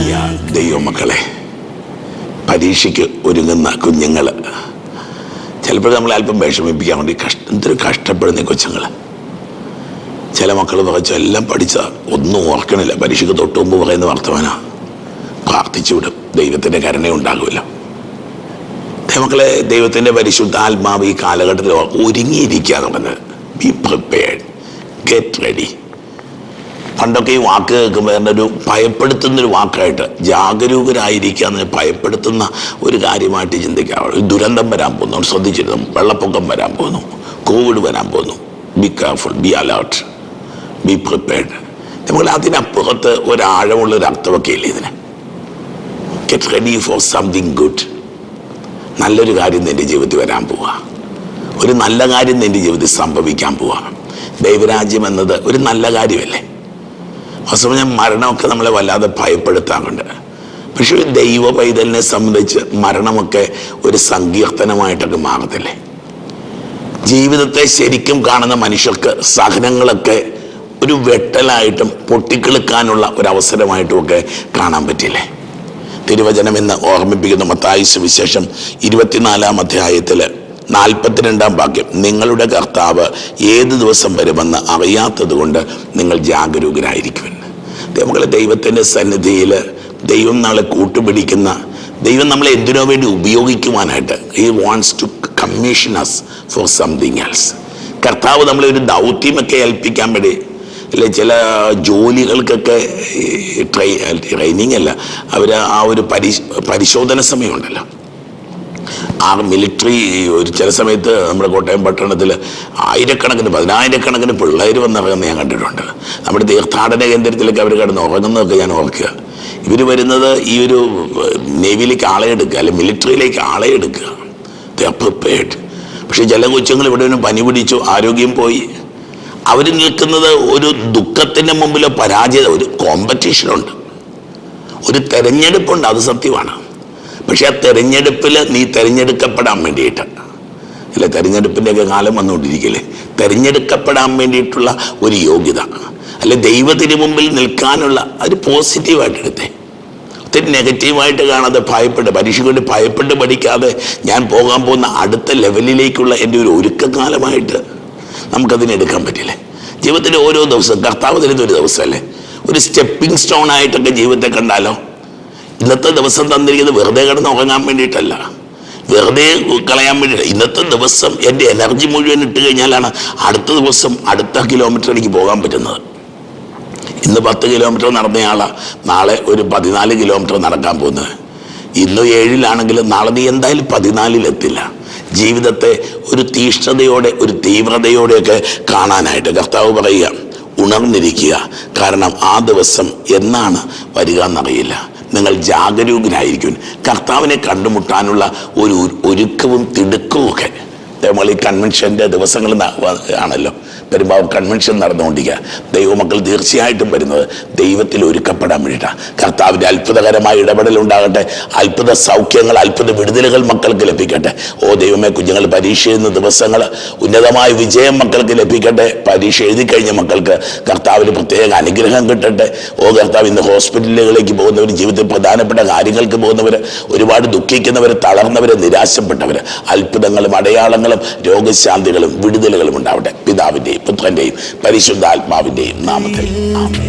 പ്രിയ ദൈവമക്കളെ. പരീക്ഷയ്ക്ക് ഒരുങ്ങുന്ന കുഞ്ഞുങ്ങൾ ചിലപ്പോൾ നമ്മളെ അല്പം വിഷമിപ്പിക്കാൻ വേണ്ടി കഷ്ട എന്തൊരു കഷ്ടപ്പെടുന്ന കൊച്ചുങ്ങൾ ചില മക്കൾ പറച്ചു എല്ലാം പഠിച്ച ഒന്നും ഓർക്കണില്ല. പരീക്ഷയ്ക്ക് തൊട്ട് മുമ്പ് പറയുന്ന വർത്തമാന. പ്രാർത്ഥിച്ചു വിടും. ദൈവത്തിന്റെ കരുണ ഉണ്ടാകുമല്ല. മക്കളെ ദൈവത്തിന്റെ പരിശുദ്ധ ആത്മാവ് ഈ കാലഘട്ടത്തിൽ ഒരുങ്ങിയിരിക്കുക പറഞ്ഞത്. ബി പ്രിപ്പയർഡ് ഗെറ്റ് റെഡി പണ്ടൊക്കെ ഈ വാക്ക് കേൾക്കുമ്പോൾ എന്റെ ഒരു ഭയപ്പെടുത്തുന്നൊരു വാക്കായിട്ട് ജാഗരൂകരായിരിക്കുക എന്ന് ഭയപ്പെടുത്തുന്ന ഒരു കാര്യമായിട്ട് ചിന്തിക്കാവുള്ളൂ ദുരന്തം വരാൻ പോകുന്നു. ശ്രദ്ധിച്ചിരുന്നു. വെള്ളപ്പൊക്കം വരാൻ പോകുന്നു. കോവിഡ് വരാൻ പോകുന്നു. Be careful be alert be prepared നമ്മൾ അതിനപ്പുറത്ത് ഒരാഴമുള്ള ഒരു അർത്ഥമൊക്കെ ഇല്ലേ ഇതിന്? Get ready for something good നല്ലൊരു കാര്യം നിന്റെ ജീവിതത്തിൽ വരാൻ പോവുക. ഒരു നല്ല കാര്യം നിന്റെ ജീവിതത്തിൽ സംഭവിക്കാൻ പോവുക. ദൈവരാജ്യം എന്നത് ഒരു നല്ല കാര്യമല്ലേ? വാസ്തവം മരണമൊക്കെ നമ്മളെ വല്ലാതെ ഭയപ്പെടുത്താറുണ്ട്. പക്ഷെ ഒരു ദൈവ പൈതലിനെ സംബന്ധിച്ച് മരണമൊക്കെ ഒരു സങ്കീർത്തനമായിട്ടൊക്കെ മാറത്തില്ലേ? ജീവിതത്തെ ശരിക്കും കാണുന്ന മനുഷ്യർക്ക് സഹനങ്ങളൊക്കെ ഒരു വെട്ടലായിട്ടും പൊട്ടിക്കിളുക്കാനുള്ള ഒരു അവസരമായിട്ടും ഒക്കെ കാണാൻ പറ്റില്ലേ? തിരുവചനം എന്ന് ഓർമ്മിപ്പിക്കുന്ന മത്തായി സുവിശേഷം ഇരുപത്തിനാലാം അധ്യായത്തിൽ നാൽപ്പത്തിരണ്ടാം വാക്യം. നിങ്ങളുടെ കർത്താവ് ഏത് ദിവസം വരുമെന്ന് അറിയാത്തത് കൊണ്ട് നിങ്ങൾ ജാഗരൂകരായിരിക്കുമെന്ന് നമ്മളെ ദൈവത്തിന്റെ സന്നിധിയിൽ ദൈവം നമ്മളെ കൂട്ടുപിടിക്കുന്ന ദൈവം നമ്മളെ എന്തിനോ വേണ്ടി ഉപയോഗിക്കുവാനായിട്ട് ഈ wants to commission as for something else കർത്താവ് നമ്മളെ ഒരു ദൗത്യമൊക്കെ ഏൽപ്പിക്കാൻ വേണ്ടി അല്ലെ ചില ജോലികൾക്കൊക്കെ ട്രൈ ട്രെയിനിങ് അല്ല അവർ ആ ഒരു പരിശ് പരിശോധന സമയമുണ്ടല്ലോ. ആ മിലിറ്ററി ഒരു ചില സമയത്ത് നമ്മുടെ കോട്ടയം പട്ടണത്തിൽ ആയിരക്കണക്കിന് പതിനായിരക്കണക്കിന് പിള്ളേർ വന്നിറങ്ങുന്ന ഞാൻ കണ്ടിട്ടുണ്ട്. നമ്മുടെ തീർത്ഥാടന കേന്ദ്രത്തിലൊക്കെ അവർ കിടന്ന് ഉറങ്ങുന്നതൊക്കെ ഞാൻ ഓർക്കുക. ഇവർ വരുന്നത് ഈ ഒരു നേവിയിലേക്ക് ആളെ എടുക്കുക അല്ലെങ്കിൽ മിലിറ്ററിയിലേക്ക് ആളെ എടുക്കുക. പ്രിപ്പയർഡ് പക്ഷേ ചില കൊച്ചുങ്ങൾ ഇവിടെ ഒന്നും പനി പിടിച്ചു ആരോഗ്യം പോയി. അവർ നിൽക്കുന്നത് ഒരു ദുഃഖത്തിന്റെ മുമ്പിൽ പരാജയ ഒരു കോമ്പറ്റീഷനുണ്ട് ഒരു തെരഞ്ഞെടുപ്പുണ്ട് അത് സത്യമാണ്. പക്ഷെ ആ തെരഞ്ഞെടുപ്പിൽ നീ തെരഞ്ഞെടുക്കപ്പെടാൻ വേണ്ടിയിട്ടാണ് അല്ല? തെരഞ്ഞെടുപ്പിന്റെയൊക്കെ കാലം വന്നുകൊണ്ടിരിക്കില്ലേ? തെരഞ്ഞെടുക്കപ്പെടാൻ വേണ്ടിയിട്ടുള്ള ഒരു യോഗ്യത. അല്ലെ? ദൈവത്തിന് മുമ്പിൽ നിൽക്കാനുള്ള അത് പോസിറ്റീവായിട്ട് എടുത്തേ. ഒത്തിരി നെഗറ്റീവായിട്ട് കാണാതെ ഭയപ്പെട്ട് പരീക്ഷ കൊണ്ട് ഭയപ്പെട്ട് പഠിക്കാതെ ഞാൻ പോകാൻ പോകുന്ന അടുത്ത ലെവലിലേക്കുള്ള എന്റെ ഒരു ഒരുക്കകാലമായിട്ട് നമുക്കതിനെ എടുക്കാൻ പറ്റില്ലേ? ജീവിതത്തിന്റെ ഓരോ ദിവസവും കർത്താവ് തരുന്ന ഒരു ദിവസമല്ലേ? ഒരു സ്റ്റെപ്പിംഗ് സ്റ്റോൺ ആയിട്ടൊക്കെ ജീവിതത്തെ കണ്ടാലോ? ഇന്നത്തെ ദിവസം തന്നിരിക്കുന്നത് വെറുതെ കിടന്ന് ഉറങ്ങാൻ വേണ്ടിയിട്ടല്ല. വെറുതെ കളയാൻ വേണ്ടിയിട്ട്. ഇന്നത്തെ ദിവസം എന്റെ എനർജി മുഴുവൻ ഇട്ട് കഴിഞ്ഞാലാണ് അടുത്ത ദിവസം അടുത്ത കിലോമീറ്റർ എനിക്ക് പോകാൻ പറ്റുന്നത്. ഇന്ന് പത്ത് കിലോമീറ്റർ നടന്നയാളാണ് നാളെ ഒരു പതിനാല് കിലോമീറ്റർ നടക്കാൻ പോകുന്നത്. ഇന്ന് ഏഴിലാണെങ്കിലും നാളെ നീ എന്തായാലും പതിനാലിലെത്തില്ല ജീവിതത്തെ ഒരു തീഷ്ണതയോടെ ഒരു തീവ്രതയോടെയൊക്കെ കാണാനായിട്ട് കർത്താവ് പറയുക ഉണർന്നിരിക്കുക. കാരണം ആ ദിവസം എന്നാണ് വരിക എന്നറിയില്ല. നിങ്ങൾ ജാഗരൂകനായിരിക്കും. കർത്താവിനെ കണ്ടുമുട്ടാനുള്ള ഒരു ഒരുക്കവും തിടുക്കവും ഒക്കെ നമ്മൾ ഈ കൺവെൻഷന്റെ ദിവസങ്ങൾ ആണല്ലോ. പെരുമ്പാവൂർ കൺവെൻഷൻ നടന്നുകൊണ്ടിരിക്കുക. ദൈവമക്കൾ തീർച്ചയായിട്ടും വരുന്നത് ദൈവത്തിൽ ഒരുക്കപ്പെടാൻ വേണ്ടിയിട്ടാണ്. കർത്താവിന്റെ അത്ഭുതകരമായ ഇടപെടൽ ഉണ്ടാകട്ടെ. അത്ഭുത സൗഖ്യങ്ങൾ അത്ഭുത വിടുതലുകൾ മക്കൾക്ക് ലഭിക്കട്ടെ. ഓ ദൈവമേ കുഞ്ഞുങ്ങൾ പരീക്ഷ ചെയ്യുന്ന ദിവസങ്ങൾ ഉന്നതമായ വിജയം മക്കൾക്ക് ലഭിക്കട്ടെ. പരീക്ഷ എഴുതി കഴിഞ്ഞ മക്കൾക്ക് കർത്താവിന് പ്രത്യേക അനുഗ്രഹം കിട്ടട്ടെ. ഓ കർത്താവ് ഇന്ന് ഹോസ്പിറ്റലുകളിലേക്ക് പോകുന്നവർ ജീവിതത്തിൽ പ്രധാനപ്പെട്ട കാര്യങ്ങൾക്ക് പോകുന്നവർ ഒരുപാട് ദുഃഖിക്കുന്നവർ തളർന്നവർ നിരാശപ്പെട്ടവർ അത്ഭുതങ്ങളും അടയാളങ്ങളും രോഗശാന്തികളും വിടുതലുകളും ഉണ്ടാവട്ടെ. പിതാവിന്റെയും പുത്രന്റെയും പരിശുദ്ധാത്മാവിന്റെയും നാമത്തിൽ. ആമേൻ.